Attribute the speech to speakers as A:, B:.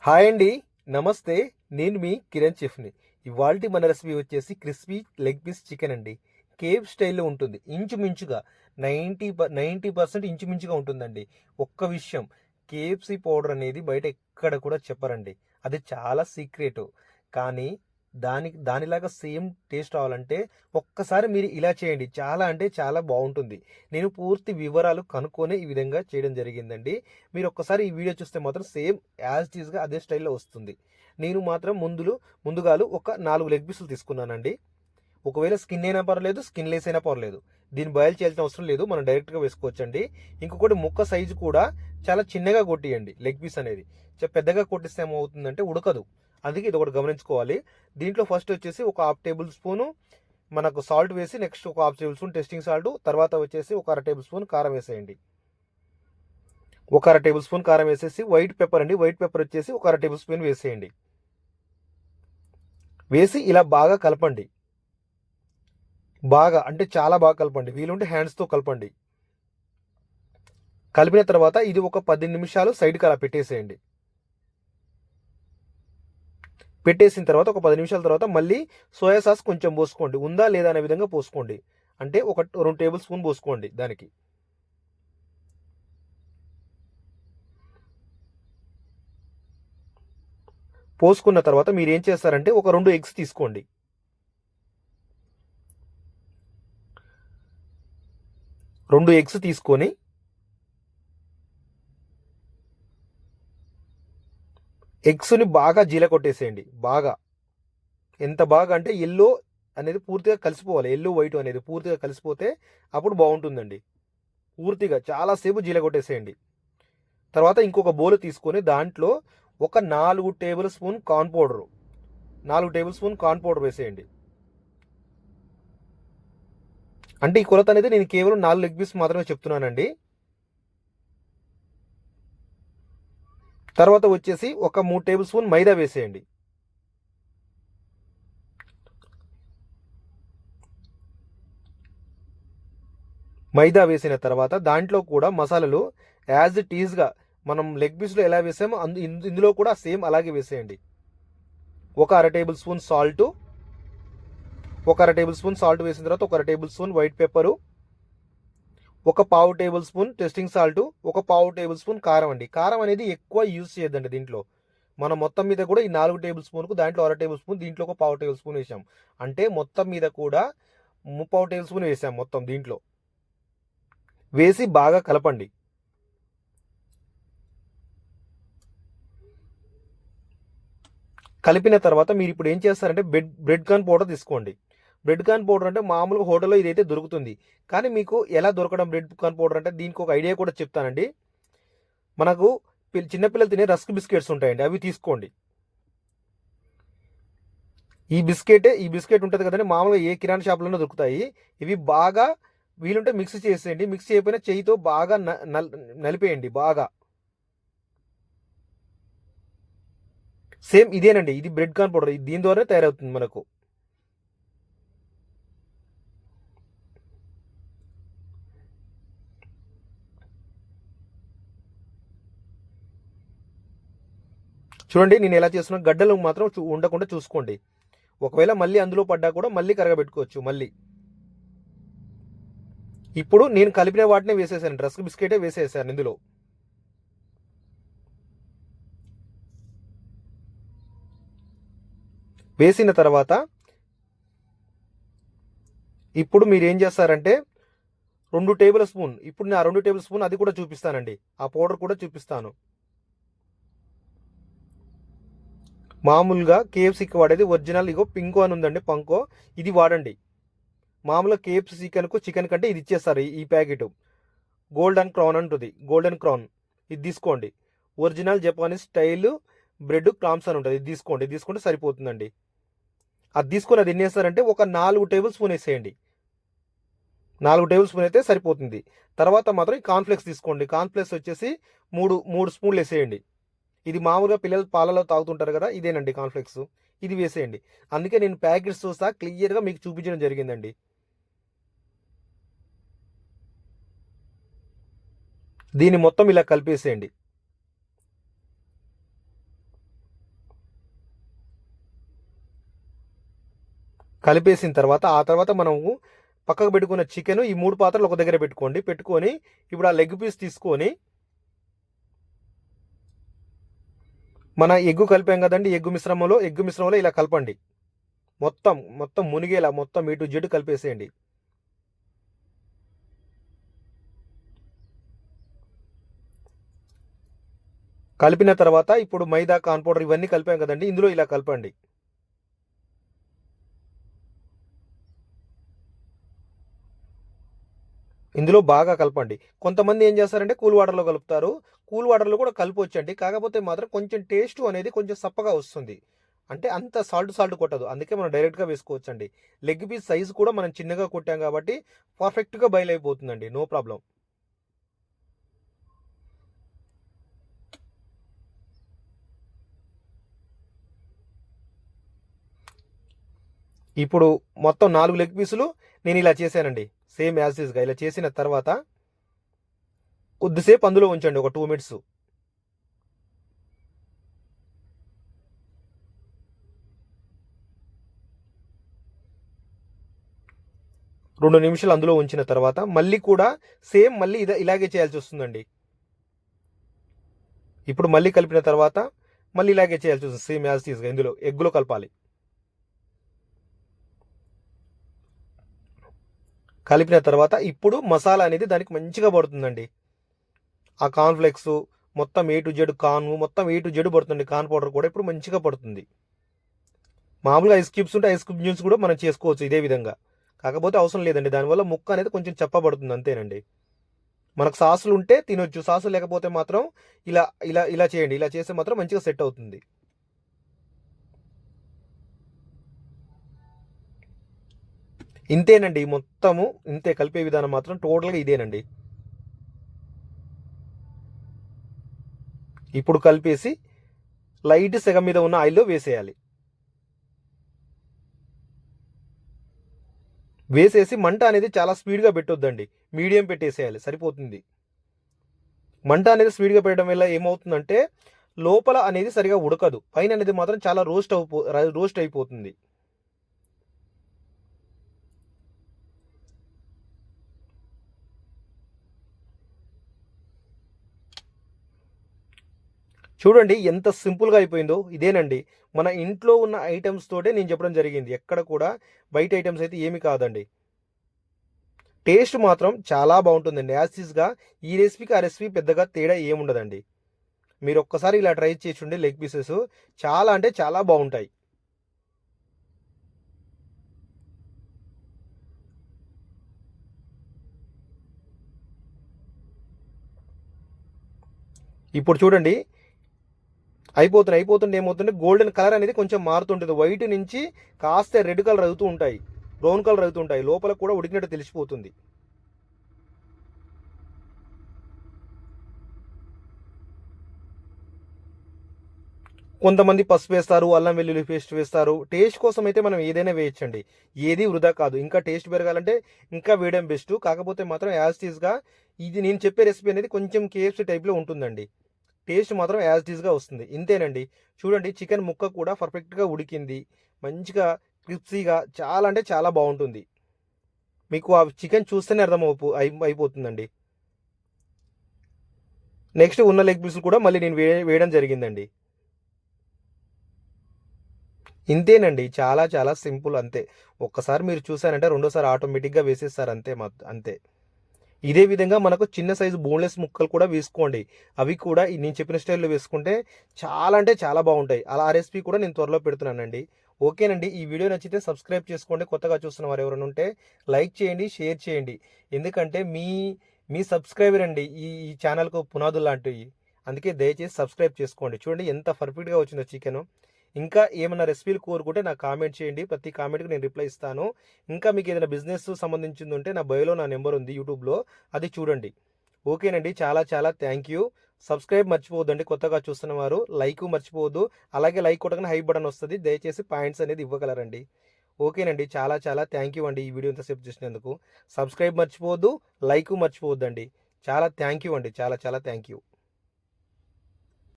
A: Hi అండి నమస్తే. నేను మీ కిరణ్ చెఫ్ని. ఇవాళ మన రెసిపీ వచ్చేసి క్రిస్పీ లెగ్ పీస్ చికెన్ అండి. కేవ్ స్టైల్లో ఉంటుంది. ఇంచుమించుగా నైంటీ నైంటీ పర్సెంట్ ఇంచుమించుగా ఉంటుందండి. ఒక్క విషయం కేఎఫ్సి పౌడర్ అనేది బయట ఎక్కడ కూడా చెప్పరండి. అది చాలా సీక్రెట్. కానీ దాని దానిలాగా సేమ్ టేస్ట్ రావాలంటే ఒక్కసారి మీరు ఇలా చేయండి. చాలా అంటే చాలా బాగుంటుంది. నేను పూర్తి వివరాలు కనుక్కొని ఈ విధంగా చేయడం జరిగిందండి. మీరు ఒక్కసారి ఈ వీడియో చూస్తే మాత్రం సేమ్ యాజ్ టీజ్గా అదే స్టైల్లో వస్తుంది. నేను మాత్రం ముందులు ముందుగాలు ఒక నాలుగు లెగ్ పీసులు తీసుకున్నానండి. ఒకవేళ స్కిన్ అయినా పర్లేదు స్కిన్ లెస్ అయినా పర్లేదు. దీన్ని బాయిల్ చేయాల్సిన అవసరం లేదు. మనం డైరెక్ట్గా వేసుకోవచ్చండి. ఇంకొకటి ముక్క సైజు కూడా చాలా చిన్నగా కొట్టియండి లెగ్ పీస్ అనేది. పెద్దగా కొట్టిస్తే ఏమవుతుందంటే ఉడకదు. అందుకే ఇది ఒకటి గమనించుకోవాలి. దీంట్లో ఫస్ట్ వచ్చేసి ఒక హాఫ్ టేబుల్ స్పూను మనకు సాల్ట్ వేసి నెక్స్ట్ ఒక half table spoon testing salt తర్వాత వచ్చేసి ఒక అర టేబుల్ స్పూన్ కారం వేసేయండి. ఒక అర టేబుల్ స్పూన్ కారం వేసేసి వైట్ పెప్పర్ అండి. వైట్ పెప్పర్ వచ్చేసి ఒక అర టేబుల్ స్పూన్ వేసేయండి. వేసి ఇలా బాగా కలపండి. బాగా అంటే చాలా బాగా కలపండి. వీలుంటే హ్యాండ్స్తో కలపండి. కలిపిన తర్వాత ఇది ఒక పది నిమిషాలు సైడ్కి అలా పెట్టేసేయండి. పెట్టేసిన తర్వాత ఒక పది నిమిషాల తర్వాత మళ్ళీ సోయా సాస్ కొంచెం పోసుకోండి. ఉందా లేదా అనే విధంగా పోసుకోండి. అంటే ఒక రెండు టేబుల్ స్పూన్ పోసుకోండి దానికి. పోసుకున్న తర్వాత మీరు ఏం చేస్తారంటే ఒక రెండు ఎగ్స్ తీసుకోండి. రెండు ఎగ్స్ తీసుకొని ఎగ్స్ని బాగా జీల కొట్టేసేయండి బాగా. ఎంత బాగా అంటే ఎల్లో అనేది పూర్తిగా కలిసిపోవాలి. ఎల్లో వైట్ అనేది పూర్తిగా కలిసిపోతే అప్పుడు బాగుంటుందండి. పూర్తిగా చాలాసేపు జీల కొట్టేసేయండి తర్వాత ఇంకొక బౌల్ తీసుకొని దాంట్లో ఒక నాలుగు టేబుల్ స్పూన్ కార్న్ పౌడరు. నాలుగు టేబుల్ స్పూన్ కార్న్ పౌడర్ వేసేయండి. అంటే ఈ కొలత అనేది నేను కేవలం నాలుగు లెగ్ పీస్ మాత్రమే చెప్తున్నానండి. తర్వాత వచ్చేసి ఒక మూడు టేబుల్ స్పూన్ మైదా వేసేయండి. మైదా వేసిన తర్వాత దాంట్లో కూడా మసాలాలు యాజ్ ఇట్ ఈజ్గా మనం లెగ్ పీస్లో ఎలా వేసామో అందు ఇందులో కూడా సేమ్ అలాగే వేసేయండి. ఒక అర టేబుల్ స్పూన్ సాల్ట్ ఒక అర టేబుల్ స్పూన్ సాల్ట్ వేసిన తర్వాత ఒక అర టేబుల్ స్పూన్ వైట్ పెప్పరు ఒక పావు టేబుల్ స్పూన్ టెస్టింగ్ సాల్ట్ ఒక పావు టేబుల్ స్పూన్ కారం అండి. కారం అనేది ఎక్కువ యూజ్ చేయొద్దండి దీంట్లో. మనం మొత్తం మీద కూడా ఈ నాలుగు టేబుల్ స్పూన్కు దాంట్లో అర టేబుల్ స్పూన్ దీంట్లో ఒక పావు టేబుల్ స్పూన్ వేసాం. అంటే మొత్తం మీద కూడా ముప్పావు టేబుల్ స్పూన్ వేసాం మొత్తం దీంట్లో. వేసి బాగా కలపండి. కలిపిన తర్వాత మీరు ఇప్పుడు ఏం చేస్తారంటే బ్రెడ్ బ్రెడ్ కార్న్ పౌడర్ తీసుకోండి. బ్రెడ్ కార్న్ పౌడర్ అంటే మామూలుగా హోటల్లో ఇదైతే దొరుకుతుంది. కానీ మీకు ఎలా దొరకడం బ్రెడ్ కార్న్ పౌడర్ అంటే దీనికి ఒక ఐడియా కూడా చెప్తానండి. మనకు చిన్నపిల్లలు తినే రస్క్ బిస్కెట్స్ ఉంటాయండి అవి తీసుకోండి. ఈ బిస్కెటే ఈ బిస్కెట్ ఉంటుంది కదండి మామూలుగా ఏ కిరాణా షాప్లోనే దొరుకుతాయి. ఇవి బాగా వీలుంటే మిక్స్ చేసేయండి. మిక్స్ చేయకపోయినా చేయితో బాగా నలిపేయండి బాగా. సేమ్ ఇదేనండి ఇది బ్రెడ్ కార్న్ పౌడర్ దీని ద్వారా తయారవుతుంది మనకు. చూడండి నేను ఎలా చేస్తున్నా గడ్డలు మాత్రం ఉండకుండా చూసుకోండి. ఒకవేళ మళ్ళీ అందులో పడ్డా కూడా మళ్ళీ కరగబెట్టుకోవచ్చు మళ్ళీ. ఇప్పుడు నేను కలిపిన వాటినే వేసేసాను డ్రస్ బిస్కెటే వేసేసాను ఇందులో. వేసిన తర్వాత ఇప్పుడు మీరు ఏం చేస్తారంటే రెండు టేబుల్ స్పూన్ ఇప్పుడు నేను ఆ రెండు టేబుల్ స్పూన్ అది కూడా చూపిస్తానండి. ఆ పౌడర్ కూడా చూపిస్తాను. మామూలుగా కేఎఫ్సీకి వాడేది ఒరిజినల్ ఇగో పింకో అని ఉందండి పంకో. ఇది వాడండి. మామూలుగా కేఎఫ్సీ చికెన్కు చికెన్ కంటే ఇది ఇచ్చేస్తారు ఈ ప్యాకెట్. గోల్డెన్ క్రౌన్ అంటుంది. గోల్డెన్ క్రౌన్ ఇది తీసుకోండి. Original Japanese style bread crumbs అని ఉంటుంది. ఇది తీసుకోండి. ఇది తీసుకుంటే సరిపోతుందండి. అది తీసుకొని అది ఎన్ని వేస్తారంటే ఒక నాలుగు టేబుల్ స్పూన్ వేసేయండి. నాలుగు టేబుల్ స్పూన్ అయితే సరిపోతుంది. తర్వాత మాత్రం కాన్ఫ్లెక్స్ తీసుకోండి. కాన్ఫ్లెక్స్ వచ్చేసి మూడు మూడు స్పూన్లు వేసేయండి. ఇది మామూలుగా పిల్లలు పాలలో తాగుతుంటారు కదా ఇదేనండి కాన్ఫ్లెక్స్ ఇది వేసేయండి. అందుకే నేను ప్యాకెట్స్ చూస్తా క్లియర్గా మీకు చూపించడం జరిగిందండి. దీన్ని మొత్తం ఇలా కలిపేసేయండి. కలిపేసిన తర్వాత ఆ తర్వాత మనము పక్కకు పెట్టుకున్న చికెన్ ఈ మూడు పాత్రలు ఒక దగ్గర పెట్టుకోండి. పెట్టుకొని ఇప్పుడు ఆ లెగ్ పీస్ తీసుకొని మన ఎగ్గు కలిపాం కదండి ఎగ్గు మిశ్రమంలో ఎగ్గు మిశ్రమంలో ఇలా కలపండి. మొత్తం మొత్తం మునిగేలా మొత్తం ఇటు జెడ్ కలిపేసేయండి. కలిపిన తర్వాత ఇప్పుడు మైదా కాన్ పౌడర్ ఇవన్నీ కలిపాం కదండి ఇందులో ఇలా కలపండి. ఇందులో బాగా కలపండి. కొంతమంది ఏం చేస్తారంటే కూల్ వాటర్లో కలుపుతారు. కూల్ వాటర్లో కూడా కలిపొచ్చండి. కాకపోతే మాత్రం కొంచెం టేస్ట్ అనేది కొంచెం సప్పగా వస్తుంది. అంటే అంత సాల్ట్ సాల్ట్ కొట్టదు. అందుకే మనం డైరెక్ట్గా వేసుకోవచ్చండి. లెగ్ పీస్ సైజు కూడా మనం చిన్నగా కొట్టాం కాబట్టి పర్ఫెక్ట్గా బయలైపోతుందండి నో ప్రాబ్లం. ఇప్పుడు మొత్తం నాలుగు లెగ్ పీసులు నేను ఇలా చేశానండి. సేమ్ యాజ్ యాజిస్గా ఇలా చేసిన తర్వాత కొద్దిసేపు అందులో ఉంచండి ఒక టూ మినిట్స్. రెండు నిమిషాలు అందులో ఉంచిన తర్వాత మళ్ళీ కూడా సేమ్ మళ్ళీ ఇదే ఇలాగే చేయాల్సి వస్తుందండి. ఇప్పుడు మళ్ళీ కలిపిన తర్వాత మళ్ళీ ఇలాగే చేయాల్సి వస్తుంది సేమ్ యాజ్ తీసుగా ఇందులో ఎగ్గులో కలపాలి. కలిపిన తర్వాత ఇప్పుడు మసాలా అనేది దానికి మంచిగా పడుతుందండి. ఆ కార్న్ఫ్లెక్స్ మొత్తం ఏ టు జెడ్ కాన్ మొత్తం ఏ టు జెడ్ పడుతుంది. కాన్ పౌడర్ కూడా ఇప్పుడు మంచిగా పడుతుంది. మామూలుగా ఐస్ క్యూబ్స్ ఉంటే ఐస్ క్యూబ్ జ్యూస్ కూడా మనం చేసుకోవచ్చు ఇదే విధంగా. కాకపోతే అవసరం లేదండి. దానివల్ల ముక్క అనేది కొంచెం చెప్పబడుతుంది అంతేనండి. మనకు సాసులు ఉంటే తినొచ్చు. సాసులు లేకపోతే మాత్రం ఇలా ఇలా ఇలా చేయండి. ఇలా చేస్తే మాత్రం మంచిగా సెట్ అవుతుంది. ఇంతేనండి మొత్తము ఇంతే కలిపే విధానం మాత్రం టోటల్గా ఇదేనండి. ఇప్పుడు కలిపేసి లైట్ సెగ మీద ఉన్న ఆయిల్లో వేసేయాలి. వేసేసి మంట అనేది చాలా స్పీడ్గా పెట్టొద్దండి. మీడియం పెట్టేసేయాలి సరిపోతుంది. మంట అనేది స్పీడ్గా పెట్టడం వల్ల ఏమవుతుందంటే లోపల అనేది సరిగా ఉడకదు. పైన అనేది మాత్రం చాలా రోస్ట్ అయిపో రోస్ట్ అయిపోతుంది. చూడండి ఎంత సింపుల్గా అయిపోయిందో ఇదేనండి. మన ఇంట్లో ఉన్న ఐటమ్స్ తోటే నేను చెప్పడం జరిగింది. ఎక్కడ కూడా బయట ఐటమ్స్ అయితే ఏమి కాదండి. టేస్ట్ మాత్రం చాలా బాగుంటుందండి యాసిస్గా ఈ రెసిపీకి ఆ రెసిపీ పెద్దగా తేడా ఏముండదండి. మీరు ఒక్కసారి ఇలా ట్రై చేసి ఉండే లెగ్ పీసెస్ చాలా అంటే చాలా బాగుంటాయి. ఇప్పుడు చూడండి అయిపోతుంది అయిపోతుంటే ఏమవుతుంటే గోల్డెన్ కలర్ అనేది కొంచెం మారుతుంటుంది. వైట్ నుంచి కాస్త రెడ్ కలర్ అవుతూ ఉంటాయి బ్రౌన్ కలర్ అవుతూ ఉంటాయి. లోపల కూడా ఉడికినట్టు తెలిసిపోతుంది. కొంతమంది పసుపు వేస్తారు అల్లం వెల్లుల్లి పేస్ట్ వేస్తారు. టేస్ట్ కోసం అయితే మనం ఏదైనా వేయచ్చండి. ఏది వృధా కాదు. ఇంకా టేస్ట్ పెరగాలంటే ఇంకా వేయడం బెస్ట్ కాకపోతే మాత్రం యాజ్ టీస్గా ఇది నేను చెప్పే రెసిపీ అనేది కొంచెం కేఎఫ్సీ టైప్లో ఉంటుందండి. టేస్ట్ మాత్రం యాజ్ టీజ్గా వస్తుంది. ఇంతేనండి. చూడండి చికెన్ ముక్క కూడా పర్ఫెక్ట్గా ఉడికింది. మంచిగా క్రిప్సీగా చాలా అంటే చాలా బాగుంటుంది. మీకు ఆ చికెన్ చూస్తేనే అర్థం అయిపోతుందండి. నెక్స్ట్ ఉన్న లెగ్ పీసులు కూడా మళ్ళీ నేను వేయడం జరిగిందండి. ఇంతేనండి. చాలా చాలా సింపుల్ అంతే. ఒక్కసారి మీరు చూసారంటే రెండోసారి ఆటోమేటిక్గా వేసేస్తారు అంతే అంతే. ఇదే విధంగా మనకు చిన్న సైజు బోన్లెస్ ముక్కలు కూడా వేసుకోండి. అవి కూడా నేను చెప్పిన స్టైల్లో వేసుకుంటే చాలా అంటే చాలా బాగుంటాయి. అలా ఆ రెసిపీ కూడా నేను త్వరలో పెడుతున్నానండి. ఓకేనండి ఈ వీడియో నచ్చితే సబ్స్క్రైబ్ చేసుకోండి. కొత్తగా చూస్తున్న వారు ఎవరైనా ఉంటే లైక్ చేయండి షేర్ చేయండి. ఎందుకంటే మీ మీ సబ్స్క్రైబర్ అండి ఈ ఈ ఛానల్కు పునాదులు లాంటివి. అందుకే దయచేసి సబ్స్క్రైబ్ చేసుకోండి. చూడండి ఎంత పర్ఫెక్ట్గా వచ్చిందో చికెన్. ఇంకా ఏమైనా రెసిపీలు కోరుకుంటే నాకు కామెంట్ చేయండి. ప్రతి కామెంట్కి నేను రిప్లై ఇస్తాను. ఇంకా మీకు ఏదైనా బిజినెస్ సంబంధించింది ఉంటే నా బయోలో నా నెంబర్ ఉంది యూట్యూబ్లో. అది చూడండి. ఓకేనండి. చాలా చాలా థ్యాంక్ యూ. సబ్స్క్రైబ్ మర్చిపోవద్దండి. కొత్తగా చూస్తున్న వారు లైక్ మర్చిపోవద్దు. అలాగే లైక్ కొట్టగానే హై బటన్ వస్తుంది. దయచేసి పాయింట్స్ అనేది ఇవ్వగలరండి. ఓకేనండి. చాలా చాలా థ్యాంక్ యూ అండి ఈ వీడియో ఇంతసేపు చూసినందుకు. సబ్స్క్రైబ్ మర్చిపోవద్దు. లైక్ మర్చిపోవద్దండి. చాలా థ్యాంక్ యూ అండి. చాలా చాలా థ్యాంక్ యూ.